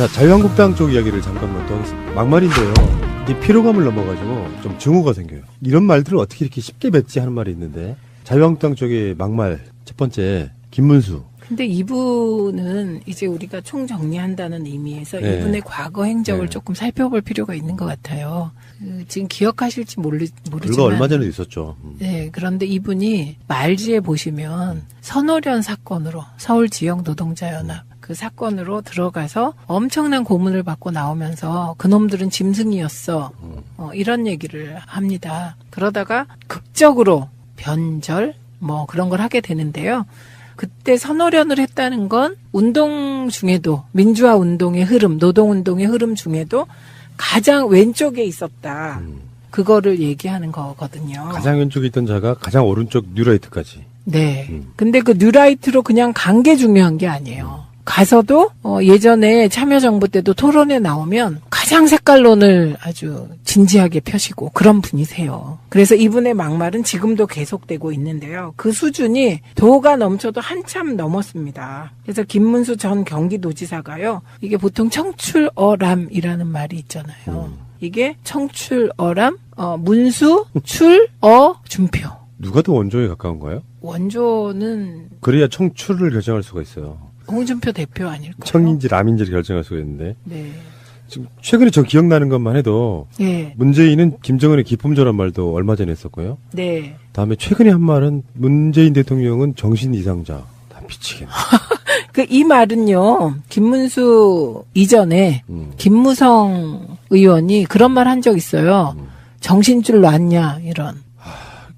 자, 자유한국당 쪽 이야기를 잠깐만 더 하겠습니다. 막말인데요. 이 피로감을 넘어가지고 좀 증오가 생겨요. 이런 말들을 어떻게 이렇게 쉽게 뱉지 하는 말이 있는데 자유한국당 쪽의 막말 첫 번째 김문수 근데 이분은 이제 우리가 총정리한다는 의미에서 네. 이분의 과거 행적을 네. 조금 살펴볼 필요가 있는 것 같아요. 그 지금 기억하실지 모르, 모르지만. 불과 얼마 전에 있었죠. 음. 네, 그런데 이분이 말지에 보시면 선호련 사건으로 서울 지역 노동자연합 그 사건으로 들어가서 엄청난 고문을 받고 나오면서 그놈들은 짐승이었어. 어, 이런 얘기를 합니다. 그러다가 극적으로 변절 뭐 그런 걸 하게 되는데요. 그때 선호련을 했다는 건 운동 중에도 민주화 운동의 흐름, 노동 운동의 흐름 중에도 가장 왼쪽에 있었다. 음. 그거를 얘기하는 거거든요. 가장 왼쪽에 있던 자가 가장 오른쪽 뉴라이트까지. 네. 음. 근데 그 뉴라이트로 그냥 간 게 중요한 게 아니에요. 가서도 어, 예전에 참여정부 때도 토론에 나오면 가장 색깔론을 아주 진지하게 펴시고 그런 분이세요. 그래서 이분의 막말은 지금도 계속되고 있는데요. 그 수준이 도가 넘쳐도 한참 넘었습니다. 그래서 김문수 전 경기도지사가요. 이게 보통 청출어람이라는 말이 있잖아요. 이게 청출어람, 어, 문수, 출, 어, 준표. 누가 더 원조에 가까운가요? 원조는 그래야 청출을 결정할 수가 있어요. 홍준표 대표 아닐까요? 청인지 람인지를 결정할 수가 있는데 네. 지금 최근에 저 기억나는 것만 해도 네. 문재인은 김정은의 기품조란 말도 얼마 전에 했었고요. 네. 다음에 최근에 한 말은 문재인 대통령은 정신 이상자. 다 미치겠네. 그 이 말은요. 김문수 이전에 음. 김무성 의원이 그런 말 한 적 있어요. 정신줄 놨냐 이런.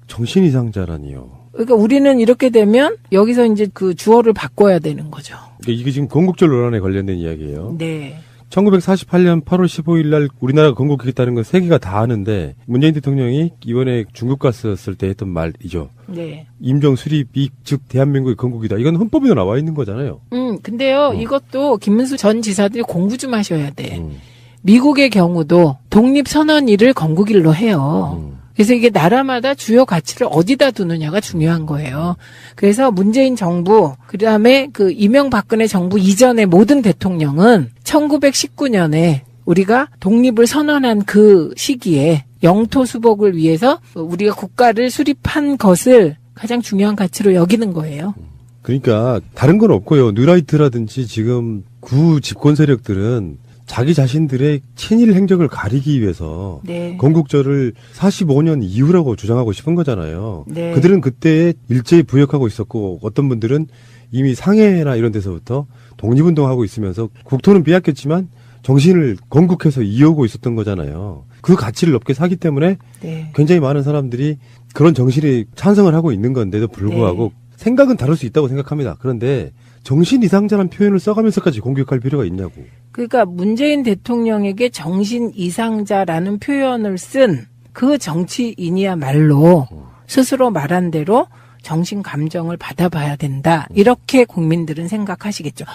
정신 이상자라니요. 그러니까 우리는 이렇게 되면 여기서 이제 그 주어를 바꿔야 되는 거죠. 이게 지금 건국절 논란에 관련된 이야기예요. 네. 1948년 8월 15일 날 우리나라가 건국했다는 건 세계가 다 아는데 문재인 대통령이 이번에 중국 갔었을 때 했던 말이죠. 네. 임종 수립이 즉 대한민국의 건국이다. 이건 헌법에도 나와 있는 거잖아요. 음, 근데요, 이것도 김문수 전 지사들이 공부 좀 하셔야 돼. 음, 미국의 경우도 독립선언일을 건국일로 해요. 음. 그래서 이게 나라마다 주요 가치를 어디다 두느냐가 중요한 거예요. 그래서 문재인 정부, 그 다음에 그 이명박근혜 정부 이전의 모든 대통령은 1919년에 우리가 독립을 선언한 그 시기에 영토 수복을 위해서 우리가 국가를 수립한 것을 가장 중요한 가치로 여기는 거예요. 그러니까 다른 건 없고요. 뉴라이트라든지 지금 구 집권 세력들은 자기 자신들의 친일 행적을 가리기 위해서 네. 건국절을 45년 이후라고 주장하고 싶은 거잖아요. 네. 그들은 그때 일제히 부역하고 있었고 어떤 분들은 이미 상해나 이런 데서부터 독립운동하고 있으면서 국토는 빼앗겼지만 정신을 건국해서 이어오고 있었던 거잖아요. 그 가치를 높게 사기 때문에 네. 굉장히 많은 사람들이 그런 정신에 찬성을 하고 있는 건데도 불구하고 생각은 다를 수 있다고 생각합니다. 그런데 정신 이상자란 표현을 써가면서까지 공격할 필요가 있냐고. 그러니까 문재인 대통령에게 정신 이상자라는 표현을 쓴 그 정치인이야말로 스스로 말한 대로 정신 감정을 받아봐야 된다. 이렇게 국민들은 생각하시겠죠.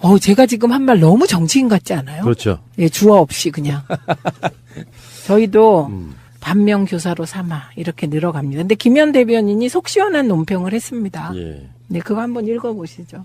어, 제가 지금 한 말 너무 정치인 같지 않아요? 그렇죠. 예, 주어 없이 그냥. 저희도 음. 반면 교사로 삼아 이렇게 늘어갑니다. 근데 김현 대변인이 속 시원한 논평을 했습니다. 예. 네, 그거 한번 읽어보시죠.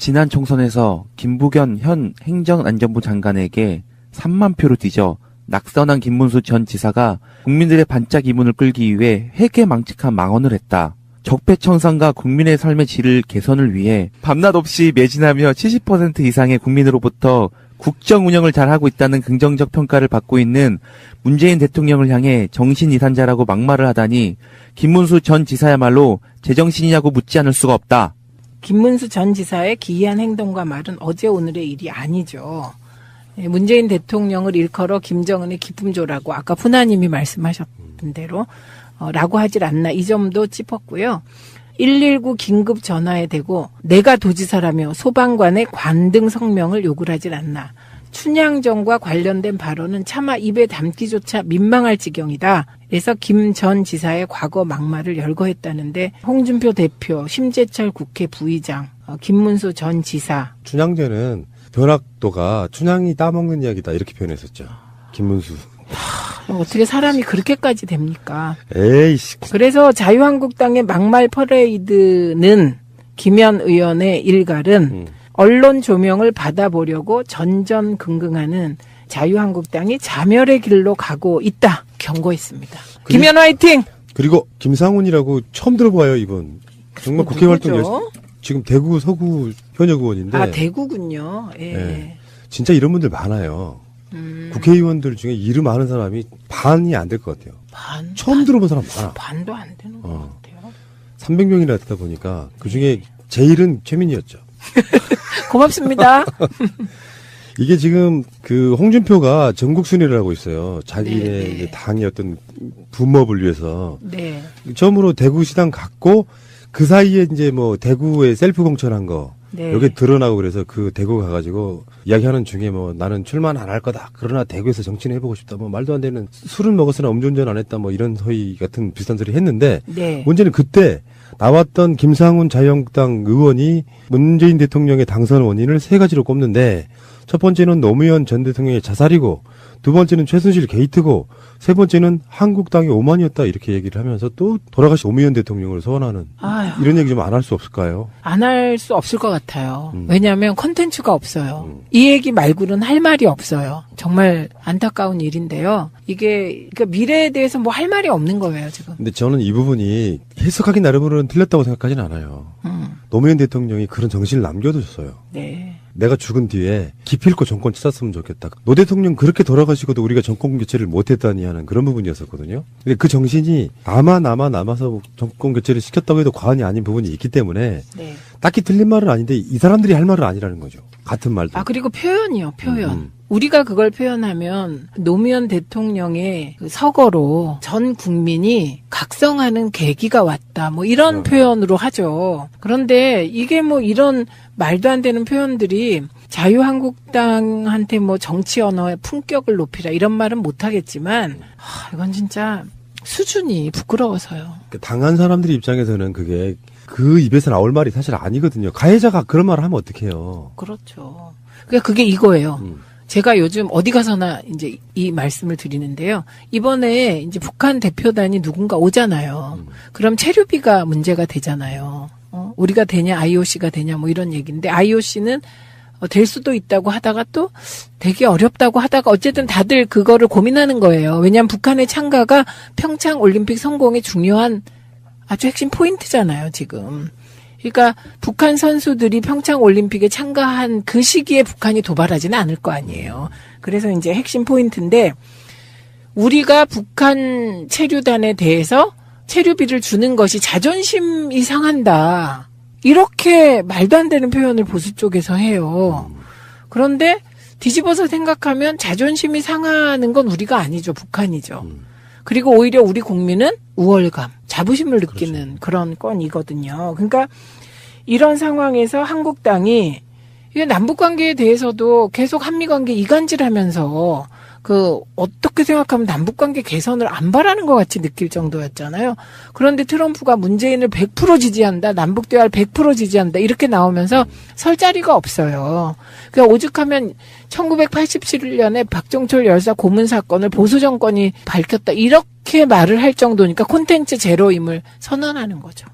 지난 총선에서 김부겸 현 행정안전부 장관에게 3만 표로 뒤져 낙선한 김문수 전 지사가 국민들의 반짝 이문을 끌기 위해 회계망측한 망언을 했다. 적폐청산과 국민의 삶의 질을 개선을 위해 밤낮 없이 매진하며 70% 이상의 국민으로부터 국정 운영을 잘하고 있다는 긍정적 평가를 받고 있는 문재인 대통령을 향해 정신 이산자라고 막말을 하다니 김문수 전 지사야말로 제정신이냐고 묻지 않을 수가 없다. 김문수 전 지사의 기이한 행동과 말은 어제 오늘의 일이 아니죠. 예, 문재인 대통령을 일컬어 김정은의 기품조라고 아까 푸나님이 말씀하셨던 대로 어, 라고 하질 않나 이 점도 짚었고요. 119 긴급 전화에 대고 내가 도지사라며 소방관의 관등 성명을 요구를 하질 않나. 춘향전과 관련된 발언은 차마 입에 담기조차 민망할 지경이다. 그래서 김 전 지사의 과거 막말을 열거했다는데 홍준표 대표, 심재철 국회 부의장, 어, 김문수 전 지사 춘향제는 변학도가 춘향이 따먹는 이야기다 이렇게 표현했었죠. 김문수. 어, 어떻게 사람이 그렇게까지 됩니까? 에이씨. 그래서 자유한국당의 막말 퍼레이드는 김현 의원의 일갈은 음. 언론 조명을 받아보려고 전전긍긍하는 자유한국당이 자멸의 길로 가고 있다 경고했습니다. 그리- 김현 화이팅! 그리고 김상훈이라고 처음 들어봐요, 이분. 정말 국회 활동 누구죠? 열 지금 대구 서구 현역 의원인데 아 대구군요. 예. 네. 진짜 이런 분들 많아요. 음, 국회의원들 중에 이름 아는 사람이 반이 안 될 것 같아요. 반 처음 반- 들어본 사람 많아. 반도 안 되는 어. 것 같아요. 300명이나 되다 보니까 그 중에 제일은 최민희였죠. 고맙습니다. 이게 지금 그 홍준표가 전국 순회를 하고 있어요. 자기네 네, 당의 어떤 분업을 위해서 네. 처음으로 대구 시당 갔고 그 사이에 이제 뭐 대구에 셀프 공천한 거 네. 여기 드러나고 그래서 그 대구 가가지고 이야기하는 중에 뭐 나는 출마는 안 할 거다. 그러나 대구에서 정치는 해보고 싶다. 뭐 말도 안 되는 술은 먹었으나 음주운전 안 했다. 뭐 이런 소위 같은 비슷한 소리 했는데 네. 문제는 그때 나왔던 김상훈 자유한국당 의원이 문재인 대통령의 당선 원인을 세 가지로 꼽는데 첫 번째는 노무현 전 대통령의 자살이고 두 번째는 최순실 게이트고 세 번째는 한국당의 오만이었다 이렇게 얘기를 하면서 또 돌아가신 노무현 대통령을 소환하는 아휴. 이런 얘기 좀 안 할 수 없을까요? 안 할 수 없을 것 같아요. 음. 왜냐하면 컨텐츠가 없어요. 음. 이 얘기 말고는 할 말이 없어요. 정말 안타까운 일인데요. 이게 그러니까 미래에 대해서 뭐 할 말이 없는 거예요 지금. 근데 저는 이 부분이 해석하기 나름으로는 틀렸다고 생각하지는 않아요. 음, 노무현 대통령이 그런 정신을 남겨두셨어요. 네. 내가 죽은 뒤에 기필코 정권 찾았으면 좋겠다. 노 대통령 그렇게 돌아가시고도 우리가 정권 교체를 못했다니 하는 그런 부분이었었거든요. 근데 그 정신이 아마 남아 남아서 정권 교체를 시켰다고 해도 과언이 아닌 부분이 있기 때문에 네. 딱히 틀린 말은 아닌데 이 사람들이 할 말은 아니라는 거죠. 같은 말도. 아 그리고 표현이요, 표현. 음. 우리가 그걸 표현하면 노무현 대통령의 그 서거로 전 국민이 각성하는 계기가 왔다. 뭐 이런 음. 표현으로 하죠. 그런데 이게 뭐 이런 말도 안 되는 표현들이 자유한국당한테 뭐 정치 언어의 품격을 높이라 이런 말은 못 하겠지만 하, 이건 진짜 수준이 부끄러워서요. 그 당한 사람들 입장에서는 그게 그 입에서 나올 말이 사실 아니거든요. 가해자가 그런 말을 하면 어떡해요. 그렇죠. 그러니까 그게 이거예요. 음. 제가 요즘 어디 가서나 이제 이 말씀을 드리는데요. 이번에 이제 북한 대표단이 누군가 오잖아요. 음. 그럼 체류비가 문제가 되잖아요. 어? 우리가 되냐, IOC가 되냐, 뭐 이런 얘기인데, IOC는 어, 될 수도 있다고 하다가 또 되게 어렵다고 하다가 어쨌든 다들 그거를 고민하는 거예요. 왜냐하면 북한의 참가가 평창 올림픽 성공의 중요한 아주 핵심 포인트잖아요, 지금. 그러니까 북한 선수들이 평창 올림픽에 참가한 그 시기에 북한이 도발하지는 않을 거 아니에요. 그래서 이제 핵심 포인트인데 우리가 북한 체류단에 대해서 체류비를 주는 것이 자존심이 상한다. 이렇게 말도 안 되는 표현을 보수 쪽에서 해요. 그런데 뒤집어서 생각하면 자존심이 상하는 건 우리가 아니죠. 북한이죠. 음. 그리고 오히려 우리 국민은 우월감, 자부심을 느끼는 그런 건이거든요. 그러니까 이런 상황에서 한국당이 남북 관계에 대해서도 계속 한미 관계 이간질하면서 그 어떻게 생각하면 남북 관계 개선을 안 바라는 것 같이 느낄 정도였잖아요. 그런데 트럼프가 문재인을 100% 지지한다, 남북 대화를 100% 지지한다 이렇게 나오면서 설 자리가 없어요. 그러니까 오죽하면 1987년에 박정철 열사 고문 사건을 보수 정권이 밝혔다 이렇게 말을 할 정도니까 콘텐츠 제로임을 선언하는 거죠.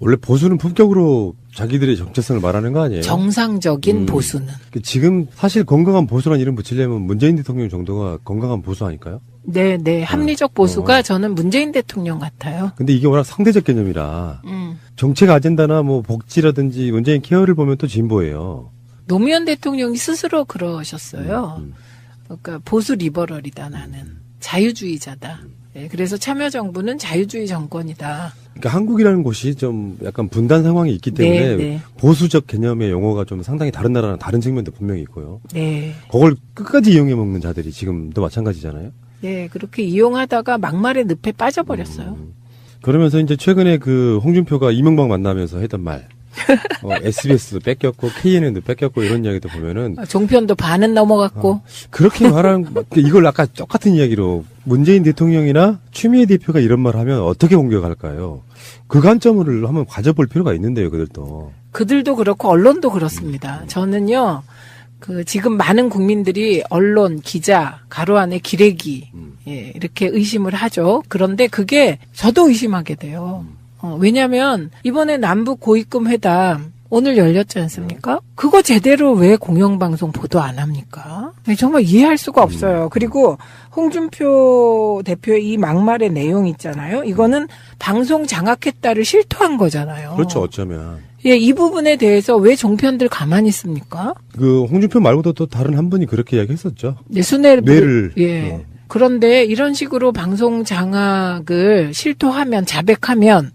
원래 보수는 품격으로 자기들의 정체성을 말하는 거 아니에요? 정상적인 음. 보수는. 그 지금 사실 건강한 보수란 이름 붙이려면 문재인 대통령 정도가 건강한 보수 아닐까요? 네, 네. 합리적 보수가 어. 저는 문재인 대통령 같아요. 근데 이게 워낙 상대적 개념이라 음. 정책 아젠다나 뭐 복지라든지 문재인 케어를 보면 또 진보예요. 노무현 대통령이 스스로 그러셨어요. 음. 그러니까 보수 리버럴이다 나는 자유주의자다. 네, 그래서 참여정부는 자유주의 정권이다. 그러니까 한국이라는 곳이 좀 약간 분단 상황이 있기 때문에 네, 네. 보수적 개념의 용어가 좀 상당히 다른 나라랑 다른 측면도 분명히 있고요. 네, 그걸 끝까지 이용해 먹는 자들이 지금도 마찬가지잖아요. 네 그렇게 이용하다가 막말의 늪에 빠져버렸어요. 음. 그러면서 이제 최근에 그 홍준표가 이명박 만나면서 했던 말, 어, SBS도 뺏겼고 KNN도 뺏겼고 이런 이야기도 보면은 종편도 반은 넘어갔고 그렇게 말하는 막 이걸 아까 똑같은 이야기로 문재인 대통령이나 추미애 대표가 이런 말 하면 어떻게 공격할까요? 그 관점을 한번 가져볼 필요가 있는데요, 그들도. 그들도 그렇고 언론도 그렇습니다. 저는요. 그 지금 많은 국민들이 언론, 기자, 가로 안에 기레기 음. 예, 이렇게 의심을 하죠. 그런데 그게 저도 의심하게 돼요. 어, 왜냐하면 이번에 남북 고위급 회담 오늘 열렸지 않습니까? 그거 제대로 왜 공영방송 보도 안 합니까? 네, 정말 이해할 수가 없어요. 그리고 홍준표 대표의 이 막말의 내용 있잖아요. 이거는 방송 장악했다를 실토한 거잖아요. 그렇죠, 어쩌면. 예, 이 부분에 대해서 왜 종편들 가만히 있습니까? 그 홍준표 말고도 또 다른 한 분이 그렇게 이야기했었죠. 네, 순회를 뇌를, 예. 어. 그런데 이런 식으로 방송 장악을 실토하면 자백하면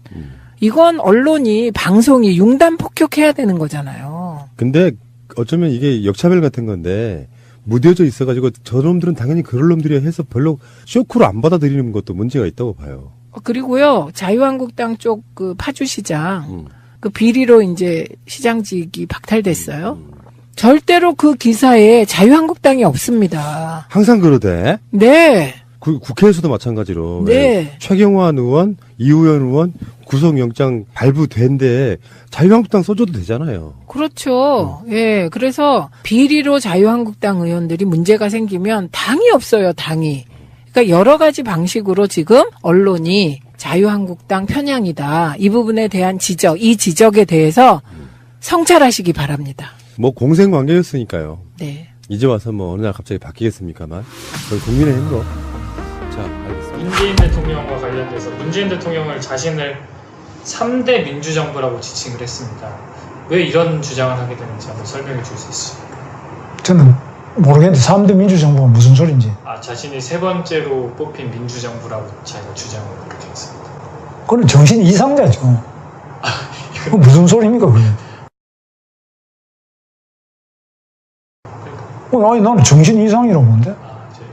이건 언론이 방송이 융단 폭격해야 되는 거잖아요. 근데 어쩌면 이게 역차별 같은 건데 무뎌져 있어가지고 저놈들은 당연히 그럴 놈들이야 해서 별로 쇼크로 안 받아들이는 것도 문제가 있다고 봐요. 어, 그리고요 자유한국당 쪽 그 파주시장 음. 그 비리로 이제 시장직이 박탈됐어요. 절대로 그 기사에 자유한국당이 없습니다. 항상 그러대. 네, 그 국회에서도 마찬가지로 네. 왜 최경환 의원, 이우현 의원 구속영장 발부된데 자유한국당 써줘도 되잖아요. 그렇죠. 예, 그래서 비리로 자유한국당 의원들이 문제가 생기면 당이 없어요, 당이. 그러니까 여러 가지 방식으로 지금 언론이 자유한국당 편향이다. 이 부분에 대한 지적, 이 지적에 대해서 성찰하시기 바랍니다. 뭐 공생 관계였으니까요. 네. 이제 와서 뭐 어느 날 갑자기 바뀌겠습니까만 저희 국민의힘으로 자 알겠습니다. 문재인 대통령과 관련돼서 문재인 대통령을 자신을 3대 민주정부라고 지칭을 했습니다. 왜 이런 주장을 하게 되는지 한번 설명해 줄 수 있습니까? 저는 모르겠는데 3대 민주정부가 무슨 소린지. 아, 자신이 세 번째로 뽑힌 민주정부라고 자기가 주장을 그렇게 했습니다. 그건 정신 이상자죠. 그 무슨 소리입니까, 그게? 어, 아니, 나는 정신 이상이라고 보는데?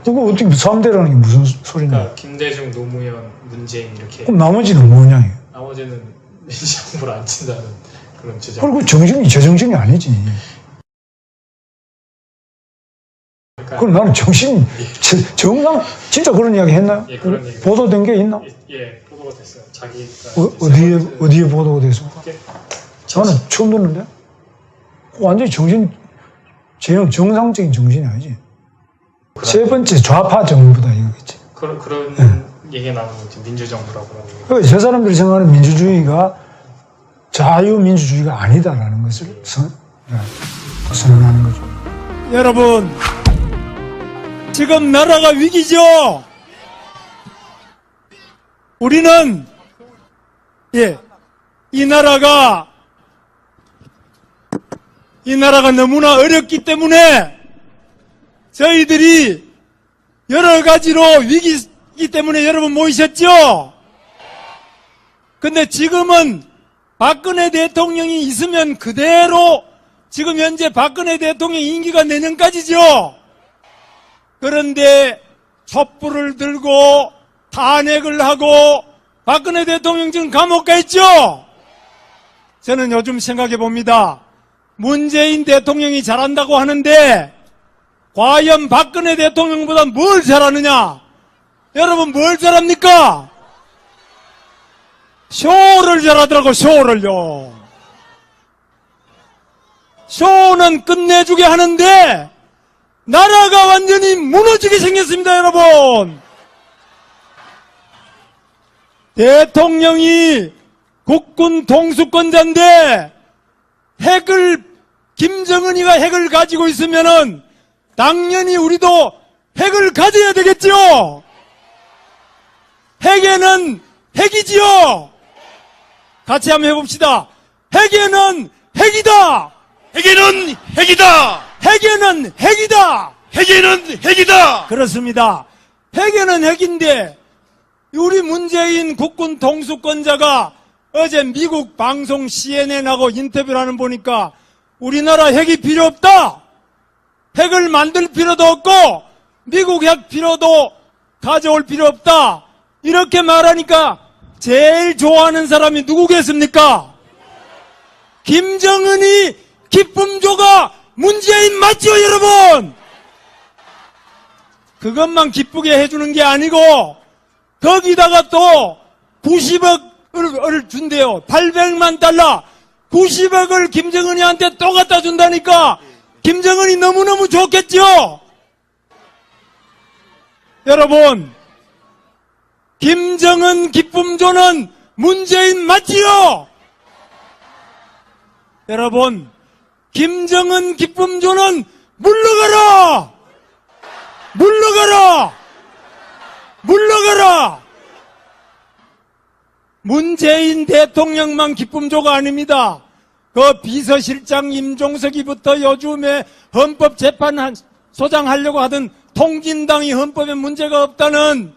그거 어떻게 3대라는 게 무슨 소리냐? 그러니까 김대중, 노무현, 문재인 이렇게 그럼 나머지는 뭐냐? 나머지는 민주정부를 안 친다는 그런 주장. 그리고 정신이 제정신이 아니지. 그러니까 그럼 나는 정신이 제- 정상, 진짜 그런 이야기 했나요? 예, 그런 얘기. 보도된 게 있나? 예, 예, 보도가 됐어요. 자기가 어, 이제 어디에, 보도가 됐습니까? 저는 처음 듣는데? 완전히 정신, 정, 정상적인 정신이 아니지. 세 번째 좌파 정부다 이거겠지. 그런 그런 예. 얘기 나오는 거지 민주정부라고 하는 거. 그저 사람들이 생각하는 민주주의가 자유민주주의가 아니다라는 것을 선, 예, 선언하는 거죠. 여러분, 지금 나라가 위기죠? 우리는, 예, 이 나라가, 이 나라가 너무나 어렵기 때문에 저희들이 여러 가지로 위기이기 때문에 여러분 모이셨죠? 근데 지금은 박근혜 대통령이 있으면 그대로 지금 현재 박근혜 대통령 임기가 내년까지죠. 그런데 촛불을 들고 탄핵을 하고 박근혜 대통령 지금 감옥 가 있죠. 저는 요즘 생각해 봅니다. 문재인 대통령이 잘한다고 하는데 과연 박근혜 대통령보다 뭘 잘하느냐? 여러분 뭘 잘합니까? 쇼를 잘하더라고 쇼를요. 쇼는 끝내주게 하는데 나라가 완전히 무너지게 생겼습니다, 여러분. 대통령이 국군 동수권자인데 핵을 김정은이가 핵을 가지고 있으면은 당연히 우리도 핵을 가져야 되겠죠. 핵에는 핵이지요. 같이 한번 해봅시다. 핵에는 핵이다. 핵에는 핵이다. 핵에는 핵이다. 핵에는 핵이다. 그렇습니다. 핵에는 핵인데 우리 문재인 국군 동수권자가 어제 미국 방송 CNN하고 인터뷰를 하는 보니까 우리나라 핵이 필요 없다. 핵을 만들 필요도 없고 미국 핵 필요도 가져올 필요 없다. 이렇게 말하니까 제일 좋아하는 사람이 누구겠습니까? 김정은이 기쁨조가 문재인 맞죠, 여러분? 그것만 기쁘게 해주는 게 아니고 거기다가 또 90억을 준대요. 800만 달러. 90억을 김정은이한테 또 갖다 준다니까 김정은이 너무너무 좋겠죠? 여러분, 김정은 기쁨조는 문재인 맞지요? 여러분, 김정은 기쁨조는 물러가라! 물러가라! 물러가라! 문재인 대통령만 기쁨조가 아닙니다. 그 비서실장 임종석이부터 요즘에 헌법재판 소장 하려고 하던 통진당이 헌법에 문제가 없다는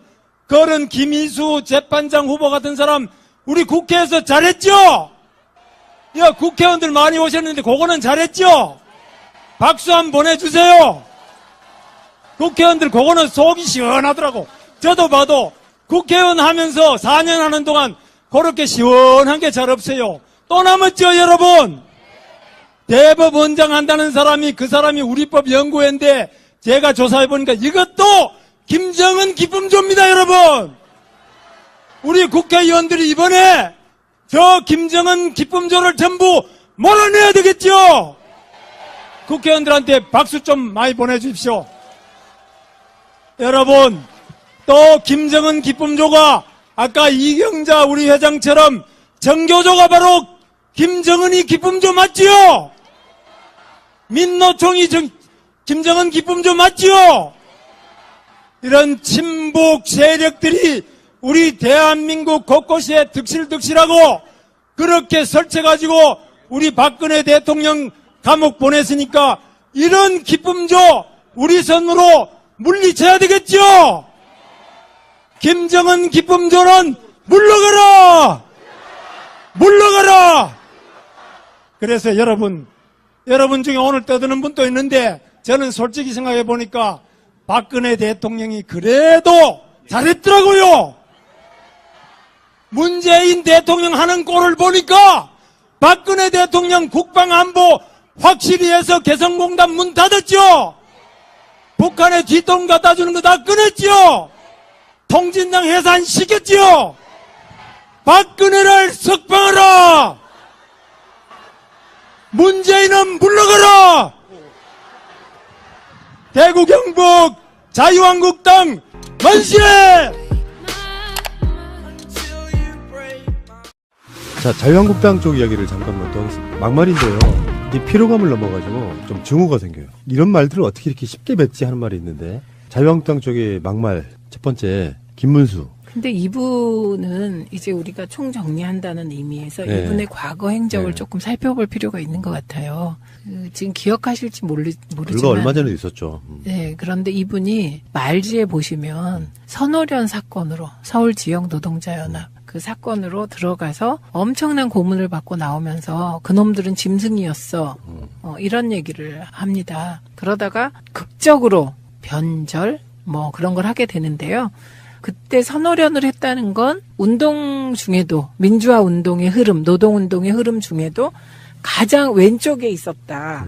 그런 김희수 재판장 후보 같은 사람 우리 국회에서 잘했죠? 야, 국회의원들 많이 오셨는데 그거는 잘했죠? 박수 한번 보내주세요. 국회의원들 그거는 속이 시원하더라고. 저도 봐도 국회의원 하면서 4년 하는 동안 그렇게 시원한 게 잘 없어요. 또 남았죠, 여러분? 대법 원장 한다는 사람이 그 사람이 우리법 연구회인데 제가 조사해보니까 이것도 김정은 기쁨조입니다, 여러분! 우리 국회의원들이 이번에 저 김정은 기쁨조를 전부 몰아내야 되겠죠? 국회의원들한테 박수 좀 많이 보내주십시오. 여러분, 또 김정은 기쁨조가 아까 이경자 우리 회장처럼 정교조가 바로 김정은이 기쁨조 맞지요? 민노총이 정, 김정은 기쁨조 맞지요? 이런 친북 세력들이 우리 대한민국 곳곳에 득실득실하고 그렇게 설쳐가지고 우리 박근혜 대통령 감옥 보냈으니까 이런 기쁨조 우리 손으로 물리쳐야 되겠죠? 김정은 기쁨조는 물러가라! 물러가라! 그래서 여러분, 여러분 중에 오늘 떠드는 분도 있는데 저는 솔직히 생각해 보니까 박근혜 대통령이 그래도 잘했더라고요. 문재인 대통령 하는 꼴을 보니까 박근혜 대통령 국방안보 확실히 해서 개성공단 문 닫았죠? 북한에 뒷돈 갖다 주는 거 다 끊었죠? 통진당 해산시켰죠? 박근혜를 석방하라! 문재인은 물러가라! 대구 경북 자유한국당 만세! 자, 자유한국당 쪽 이야기를 잠깐만 또 하겠습니다. 막말인데요. 이 피로감을 넘어가지고 좀 증오가 생겨요. 이런 말들을 어떻게 이렇게 쉽게 뱉지 하는 말이 있는데 자유한국당 쪽의 막말 첫 번째 김문수 근데 이분은 이제 우리가 총정리한다는 의미에서 네. 이분의 과거 행적을 네. 조금 살펴볼 필요가 있는 것 같아요. 그 지금 기억하실지 모르, 모르지만. 불과 얼마 전에 있었죠. 음. 네, 그런데 이분이 말지에 보시면 선호련 사건으로 서울 지역 노동자연합 그 사건으로 들어가서 엄청난 고문을 받고 나오면서 그놈들은 짐승이었어. 어, 이런 얘기를 합니다. 그러다가 극적으로 변절 뭐 그런 걸 하게 되는데요. 그때 선호련을 했다는 건 운동 중에도 민주화 운동의 흐름, 노동 운동의 흐름 중에도 가장 왼쪽에 있었다.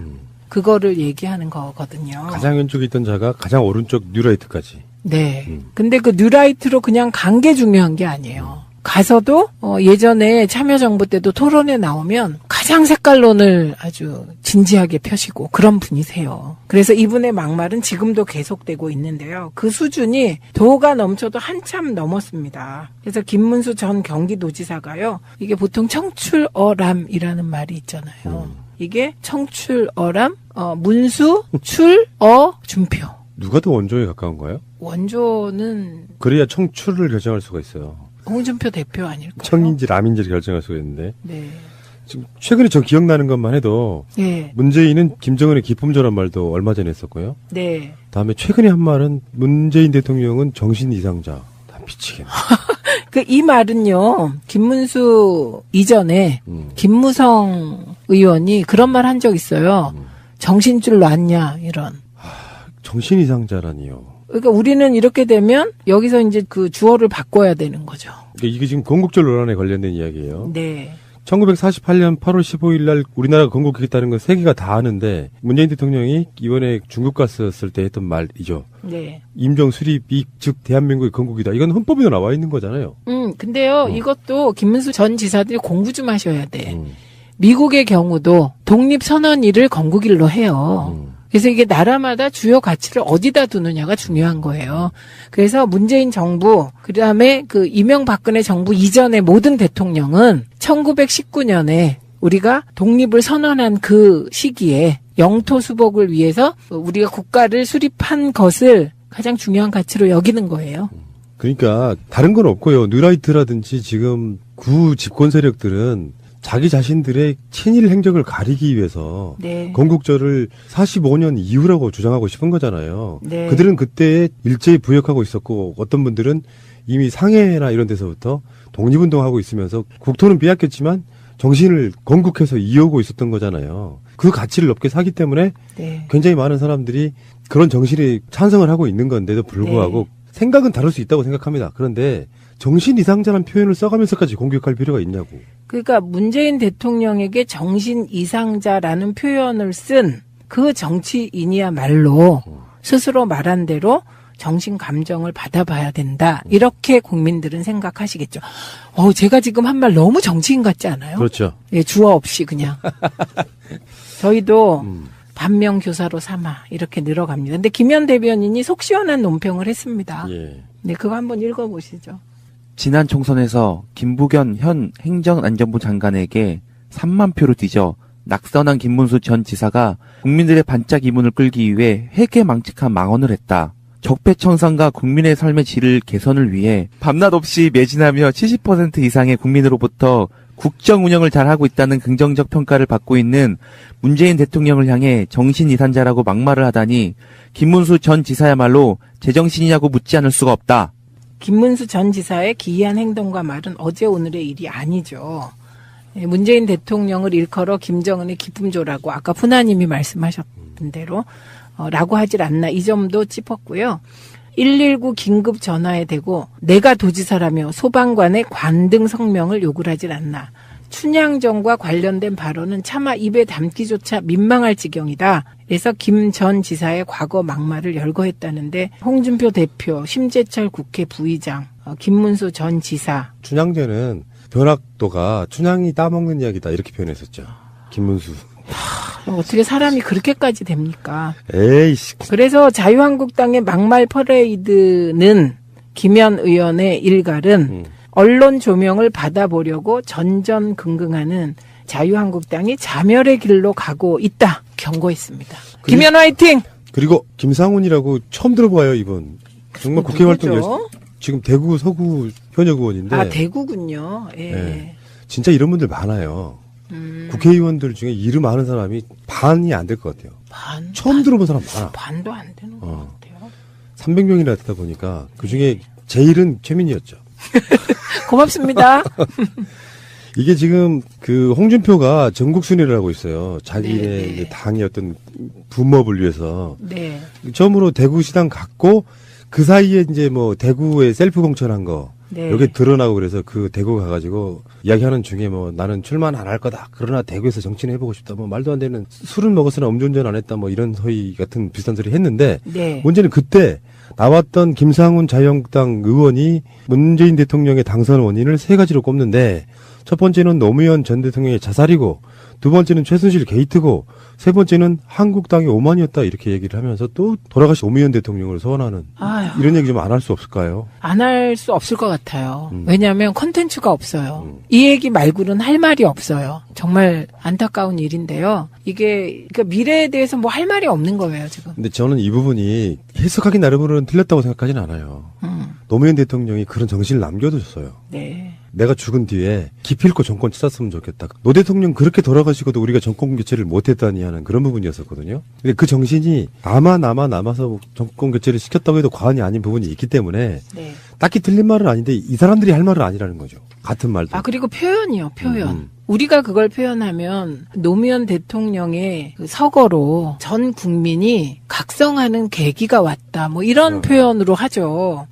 그거를 얘기하는 거거든요. 가장 왼쪽에 있던 자가 가장 오른쪽 뉴라이트까지. 네. 음. 근데 그 뉴라이트로 그냥 간 게 중요한 게 아니에요. 가서도 어, 예전에 참여정부 때도 토론에 나오면 가장 색깔론을 아주 진지하게 펴시고 그런 분이세요. 그래서 이분의 막말은 지금도 계속되고 있는데요. 그 수준이 도가 넘쳐도 한참 넘었습니다. 그래서 김문수 전 경기도지사가요. 이게 보통 청출어람이라는 말이 있잖아요. 이게 청출어람, 어, 문수, 출, 어, 준표. 누가 더 원조에 가까운가요? 원조는 그래야 청출을 결정할 수가 있어요. 홍준표 대표 아닐까요? 청인지 람인지를 결정할 수가 있는데 네. 지금 최근에 저 기억나는 것만 해도 네. 문재인은 김정은의 기품조란 말도 얼마 전에 했었고요. 네. 다음에 최근에 한 말은 문재인 대통령은 정신 이상자. 다 미치겠네. 그 이 말은요. 김문수 이전에 음. 김무성 의원이 그런 말 한 적 있어요. 정신줄 놨냐 이런. 정신 이상자라니요. 그러니까 우리는 이렇게 되면 여기서 이제 그 주어를 바꿔야 되는 거죠. 그러니까 이게 지금 건국절 논란에 관련된 이야기예요. 네. 1948년 8월 15일 날 우리나라가 건국했다는 건 세계가 다 아는데 문재인 대통령이 이번에 중국 갔었을 때 했던 말이죠. 네. 임정 수립이 즉 대한민국의 건국이다. 이건 헌법에도 나와 있는 거잖아요. 음, 근데요, 이것도 김문수 전 지사들이 공부 좀 하셔야 돼. 음, 미국의 경우도 독립선언일을 건국일로 해요. 음. 그래서 이게 나라마다 주요 가치를 어디다 두느냐가 중요한 거예요. 그래서 문재인 정부, 그 다음에 그 이명박근혜 정부 이전의 모든 대통령은 1919년에 우리가 독립을 선언한 그 시기에 영토 수복을 위해서 우리가 국가를 수립한 것을 가장 중요한 가치로 여기는 거예요. 그러니까 다른 건 없고요. 뉴라이트라든지 지금 구 집권 세력들은 자기 자신들의 친일 행적을 가리기 위해서 네. 건국절을 45년 이후라고 주장하고 싶은 거잖아요. 네. 그들은 그때 일제히 부역하고 있었고 어떤 분들은 이미 상해나 이런 데서부터 독립운동하고 있으면서 국토는 빼앗겼지만 정신을 건국해서 이어오고 있었던 거잖아요. 그 가치를 높게 사기 때문에 네. 굉장히 많은 사람들이 그런 정신에 찬성을 하고 있는 건데도 불구하고 생각은 다를 수 있다고 생각합니다. 그런데 정신 이상자란 표현을 써가면서까지 공격할 필요가 있냐고. 그러니까 문재인 대통령에게 정신 이상자라는 표현을 쓴 그 정치인이야말로 스스로 말한 대로 정신 감정을 받아봐야 된다. 이렇게 국민들은 생각하시겠죠. 어, 제가 지금 한 말 너무 정치인 같지 않아요? 그렇죠. 예, 주어 없이 그냥. 저희도 음. 반면 교사로 삼아 이렇게 늘어갑니다. 근데 김현 대변인이 속 시원한 논평을 했습니다. 예. 네, 그거 한번 읽어보시죠. 지난 총선에서 김부겸 현 행정안전부 장관에게 3만 표로 뒤져 낙선한 김문수 전 지사가 국민들의 반짝 이문을 끌기 위해 회계망측한 망언을 했다. 적폐청산과 국민의 삶의 질을 개선을 위해 밤낮 없이 매진하며 70% 이상의 국민으로부터 국정 운영을 잘하고 있다는 긍정적 평가를 받고 있는 문재인 대통령을 향해 정신 이산자라고 막말을 하다니 김문수 전 지사야말로 제정신이냐고 묻지 않을 수가 없다. 김문수 전 지사의 기이한 행동과 말은 어제 오늘의 일이 아니죠. 예, 문재인 대통령을 일컬어 김정은의 기쁨조라고 아까 푸나님이 말씀하셨던 대로 어, 라고 하질 않나 이 점도 짚었고요. 119 긴급 전화에 대고 내가 도지사라며 소방관의 관등 성명을 요구를 하질 않나. 춘향전과 관련된 발언은 차마 입에 담기조차 민망할 지경이다. 그래서 김 전 지사의 과거 막말을 열거했다는데 홍준표 대표, 심재철 국회 부의장, 어, 김문수 전 지사 춘향제는 변학도가 춘향이 따먹는 이야기다 이렇게 표현했었죠. 김문수. 어, 어떻게 사람이 그렇게까지 됩니까? 에이씨. 그래서 자유한국당의 막말 퍼레이드는 김현 의원의 일갈은 음. 언론 조명을 받아보려고 전전긍긍하는 자유한국당이 자멸의 길로 가고 있다 경고했습니다. 그리- 김현 화이팅! 그리고 김상훈이라고 처음 들어봐요 이분. 정말 국회 활동 누구죠? 열심히 지금 대구 서구 현역 의원인데 아 대구군요. 예. 네. 진짜 이런 분들 많아요. 음, 국회의원들 중에 이름 아는 사람이 반이 안 될 것 같아요. 반 처음 들어본 사람 많아. 반도 안 되는 것 어. 같아요. 300명이나 되다 보니까 그 중에 제일은 최민희였죠. 고맙습니다. 이게 지금 그 홍준표가 전국 순회를 하고 있어요. 자기네 네, 네. 당의 어떤 분업을 위해서 네. 처음으로 대구시당 갔고 그 사이에 이제 뭐 대구에 셀프 공천한 거 네. 여기 드러나고 그래서 그 대구 가가지고 이야기하는 중에 뭐 나는 출마는 안 할 거다. 그러나 대구에서 정치는 해보고 싶다. 뭐 말도 안 되는 술은 먹었으나 음주운전 안 했다. 뭐 이런 소위 같은 비슷한 소리 했는데 네. 문제는 그때 나왔던 김상훈 자유한국당 의원이 문재인 대통령의 당선 원인을 세 가지로 꼽는데 첫 번째는 노무현 전 대통령의 자살이고 두 번째는 최순실 게이트고 세 번째는 한국당의 오만이었다 이렇게 얘기를 하면서 또 돌아가신 노무현 대통령을 소원하는 아휴. 이런 얘기 좀 안 할 수 없을까요? 안 할 수 없을 것 같아요. 음. 왜냐하면 컨텐츠가 없어요. 음. 이 얘기 말고는 할 말이 없어요. 정말 안타까운 일인데요. 이게 그러니까 미래에 대해서 뭐 할 말이 없는 거예요 지금. 근데 저는 이 부분이 해석하기 나름으로는 틀렸다고 생각하지는 않아요. 음, 노무현 대통령이 그런 정신을 남겨두셨어요. 네. 내가 죽은 뒤에 기필코 정권 찾았으면 좋겠다. 노 대통령 그렇게 돌아가시고도 우리가 정권 교체를 못했다니 하는 그런 부분이었었거든요. 근데 그 정신이 남아 남아 남아서 정권 교체를 시켰다고 해도 과언이 아닌 부분이 있기 때문에 네. 딱히 틀린 말은 아닌데 이 사람들이 할 말은 아니라는 거죠. 같은 말도. 아 그리고 표현이요 표현. 음. 우리가 그걸 표현하면 노무현 대통령의 그 서거로 전 국민이 각성하는 계기가 왔다. 뭐 이런 음. 표현으로 하죠.